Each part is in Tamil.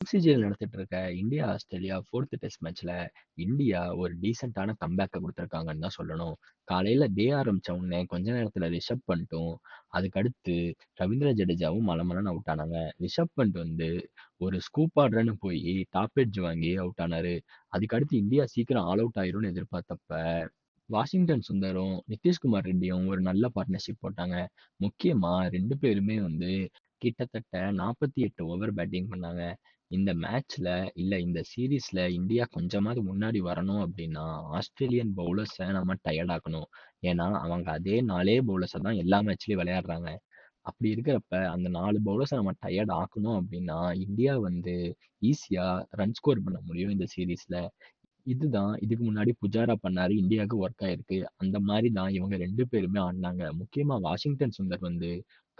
எம்சிஜில நடத்திட்டு இருக்க இந்தியா, ஆஸ்திரேலியா 4த் டெஸ்ட் மேட்ச்ல இந்தியா ஒரு டீசென்ட்டான கம்பேக்க குடுத்துருக்காங்கன்னு தான் சொல்லணும். காலையில டே ஆரம்பிச்ச உடனே கொஞ்ச நேரத்துல ரிஷப் பண்ட்டும், அதுக்கடுத்து ரவீந்திர ஜடேஜாவும் மளமளன்னு அவுட் ஆனாங்க. ரிஷப் பண்ட் வந்து ஒரு ஸ்கூப் ஆடுறேன்னு போயி டாப் எட்ஜ் வாங்கி அவுட் ஆனாரு. அதுக்கடுத்து இந்தியா சீக்கிரம் ஆல் அவுட் ஆயிரும்னு எதிர்பார்த்தப்ப, வாஷிங்டன் சுந்தரும், நிதிஷ்குமார் ரெட்டியும் ஒரு நல்ல பார்ட்னர்ஷிப் போட்டாங்க. முக்கியமா 2 பேருமே வந்து கிட்டத்தட்ட 48 ஓவர் பேட்டிங் பண்ணாங்க. இந்த மேட்ச்ல இல்ல இந்த சீரிஸ்ல இந்தியா கொஞ்சமாவது முன்னாடி வரணும் அப்டின்னா, ஆஸ்திரேலியன் பவுலர்ஸ நம்ம டயர்ட் ஆக்கணும். ஏன்னா, அவங்க அதே 4 பவுலர்ஸ தான் எல்லா மேட்ச்லயும் விளையாடுறாங்க. அப்படி இருக்கிறப்ப, அந்த 4 பவுலர்ஸ நம்ம டயர்ட் ஆக்கணும் அப்டின்னா, இந்தியா வந்து ஈஸியா ரன் ஸ்கோர் பண்ண முடியும் இந்த சீரிஸ்ல. இதுதான் இதுக்கு முன்னாடி புஜாரா பண்ணாரு. இந்தியாவுக்கு ஒர்க் ஆயிருக்கு. அந்த மாரி தான் இவங்க 2 பேருமே ஆடுனாங்க. முக்கியமா வாஷிங்டன் சுந்தர் வந்து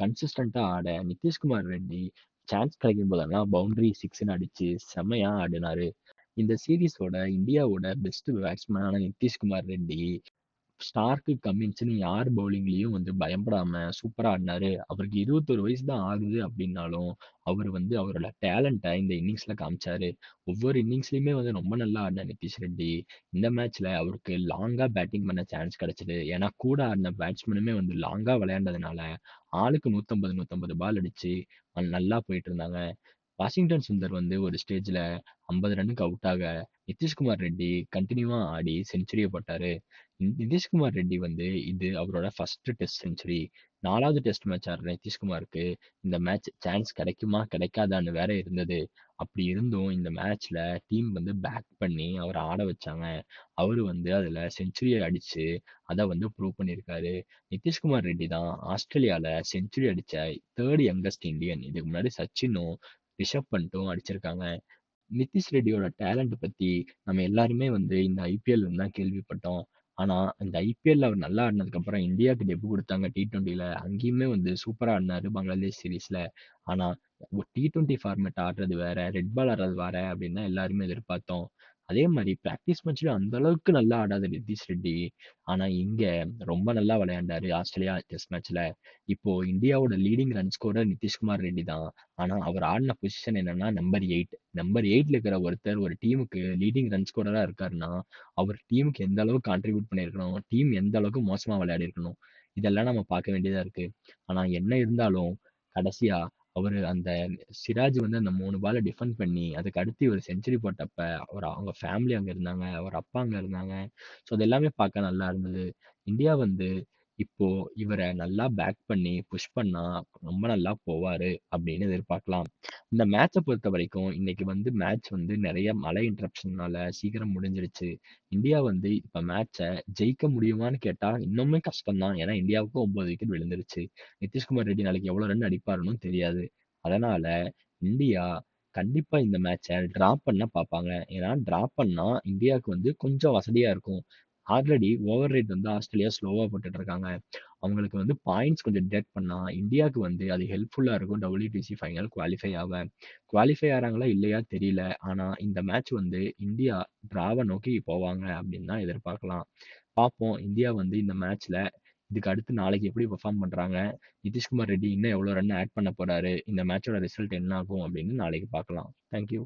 கன்சிஸ்டன்ட்டா ஆட, நிதிஷ்குமார் ரெட்டி சான்ஸ் கிடைக்கும் போதெல்லாம் பவுண்டரி சிக்ஸ்ன்னு அடிச்சு செம்மையா ஆடினாரு. இந்த சீரிஸோட இந்தியாவோட பெஸ்ட் பேட்ஸ்மேனான நிதிஷ்குமார் ரெட்டி, ஸ்டார்க்கு, கமின்ஸ்ன்னு யார் பவுலிங்லயும் வந்து பயப்படாம சூப்பரா ஆடுனாரு. அவருக்கு 21 வயசு தான் ஆகுது அப்டின்னாலும், அவரு வந்து அவரோட டேலண்ட்ட இந்த இன்னிங்ஸ்ல காமிச்சாரு. ஒவ்வொரு இன்னிங்ஸ்லயுமே வந்து ரொம்ப நல்லா ஆடின நிதிஷ் ரெட்டி, இந்த மேட்ச்ல அவருக்கு லாங்கா பேட்டிங் பண்ண சான்ஸ் கிடச்சிது ஏன்னா, கூட ஆடின பேட்ஸ்மேனுமே வந்து லாங்கா விளையாண்டதுனால, ஆளுக்கு 150, 150 பால் அடிச்சு நல்லா போயிட்டு இருந்தாங்க. வாஷிங்டன் சுந்தர் வந்து ஒரு ஸ்டேஜ்ல 50 ரன்னுக்கு அவுட் ஆக, நிதிஷ்குமார் ரெட்டி கன்டினியூவா ஆடி செஞ்சுரிய போட்டாரு. நிதிஷ்குமார் ரெட்டி வந்து இது அவரோட ஃபர்ஸ்ட் டெஸ்ட் செஞ்சுரி. 4வது டெஸ்ட் மேட்ச் ஆடுற நிதிஷ்குமாருக்கு இந்த மேட்ச் சான்ஸ் கிடைக்குமா? கிடைக்காதான்னு வேற இருந்தது. அப்படி இருந்தும் இந்த மேட்ச்ல டீம் வந்து பேக் பண்ணி அவர ஆட வச்சாங்க. அவரு வந்து அதுல செஞ்சுரிய அடிச்சு, அத வந்து ப்ரூவ் பண்ணியிருக்காரு. நிதிஷ்குமார் ரெட்டி தான் ஆஸ்திரேலியால செஞ்சுரி அடிச்ச 3 யங்கஸ்ட் இந்தியன். இதுக்கு முன்னாடி சச்சினும், ரிஷப் பண்ணிட்டும் அடிச்சிருக்காங்க. நிதிஷ் ரெட்டியோட டேலண்ட் பத்தி நம்ம எல்லாருமே வந்து இந்த ஐபிஎல்ல தான் கேள்விப்பட்டோம். ஆனா, இந்த ஐபிஎல்ல அவர் நல்லா ஆடினதுக்கப்புறம் இந்தியாவுக்கு டெபு குடுத்தாங்க டி20ல. அங்கேயுமே வந்து சூப்பரா ஆடுனாரு பங்களாதேஷ் சீரிஸ்ல. ஆனா, டி20 ஃபார்மேட் ஆடுறது வேற, ரெட் பால் ஆடுறது வேற அப்படின்னு தான் எல்லாருமே எதிர்பார்த்தோம். அதே மாதிரி ப்ராக்டிஸ் மேட்ச்லயும் அந்த அளவுக்கு நல்லா ஆடாத நிதிஷ் ரெட்டி, ஆனா இங்க ரொம்ப நல்லா விளையாண்டாரு ஆஸ்திரேலியா டெஸ்ட் மேட்ச்ல. இப்போ இந்தியாவோட leading run scorer Nitish Kumar Reddy தான். ஆனா, அவர் ஆடின பொசிஷன் என்னன்னா நம்பர் எயிட் நம்பர் எயிட்டில் இருக்கிற ஒருத்தர் ஒரு டீமுக்கு லீடிங் ரன் ஸ்கோரரா இருக்காருன்னா, அவர் டீமுக்கு எந்த அளவுக்கு கான்ட்ரிபியூட் பண்ணியிருக்கணும், டீம் எந்த அளவுக்கு மோசமா விளையாடியிருக்கணும். இதெல்லாம் நம்ம பார்க்க வேண்டியதா இருக்கு. ஆனா, என்ன இருந்தாலும் கடைசியா அவர் அந்த சிராஜ் வந்து அந்த மூணு பால டிஃபெண்ட் பண்ணி, அதுக்கு அடுத்து இவர் செஞ்சுரி போட்டப்ப, அவர் அவங்க ஃபேமிலி அங்கே இருந்தாங்க. அவர் அப்பா அங்கே இருந்தாங்க. ஸோ, அது எல்லாமே பார்க்க நல்லா இருந்தது. இந்தியா வந்து இப்போ இவர நல்லா பேக் பண்ணி புஷ் பண்ணா ரொம்ப நல்லா போவாரு அப்படின்னு எதிர்பார்க்கலாம். இந்த மேட்ச பொறுத்தவரைக்கும் இன்னைக்கு வந்து மேட்ச் வந்து நெறைய மழை இன்டரப்ஷன்னால சீக்கிரம் முடிஞ்சிருச்சு. இந்தியா வந்து இப்ப மேட்ச்ச ஜெயிக்க முடியுமான்னு கேட்டா இன்னுமே கஷ்டம் தான். ஏன்னா, இந்தியாவுக்கு 9 விக்கெட் விழுந்துருச்சு. நிதிஷ்குமார் ரெட்டி நாளைக்கு எவ்வளோ ரன் அடிப்பாருன்னும் தெரியாது. அதனால இந்தியா கண்டிப்பா இந்த மேட்ச்ச ட்ரா பண்ண பார்ப்பாங்க. ஏன்னா, ட்ரா பண்ணா இந்தியாவுக்கு வந்து கொஞ்சம் வசதியா இருக்கும். ஆல்ரெடி ஓவர் ரேட் வந்து ஆஸ்திரேலியா ஸ்லோவாக போட்டுட்டு இருக்காங்க. அவங்களுக்கு வந்து பாயிண்ட்ஸ் கொஞ்சம் டெட் பண்ணால் இந்தியாவுக்கு வந்து அது ஹெல்ப்ஃபுல்லாக இருக்கும் டபிள்யூடிசி ஃபைனல் குவாலிஃபை ஆக. குவாலிஃபை ஆகிறாங்களா இல்லையா தெரியல. ஆனால் இந்த மேட்ச் வந்து இந்தியா ட்ராவை நோக்கி போவாங்க அப்படின்னு தான் எதிர்பார்க்கலாம். பார்ப்போம் இந்தியா வந்து இந்த மேட்ச்சில் இதுக்கு அடுத்து நாளைக்கு எப்படி பெர்ஃபார்ம் பண்ணுறாங்க நிதிஷ்குமார் ரெட்டி இன்னும் எவ்வளோ ரன் ஆட் பண்ண போகிறாரு இந்த மேட்சோட ரிசல்ட் என்ன ஆகும்? அப்படின்னு நாளைக்கு பார்க்கலாம். Thank you.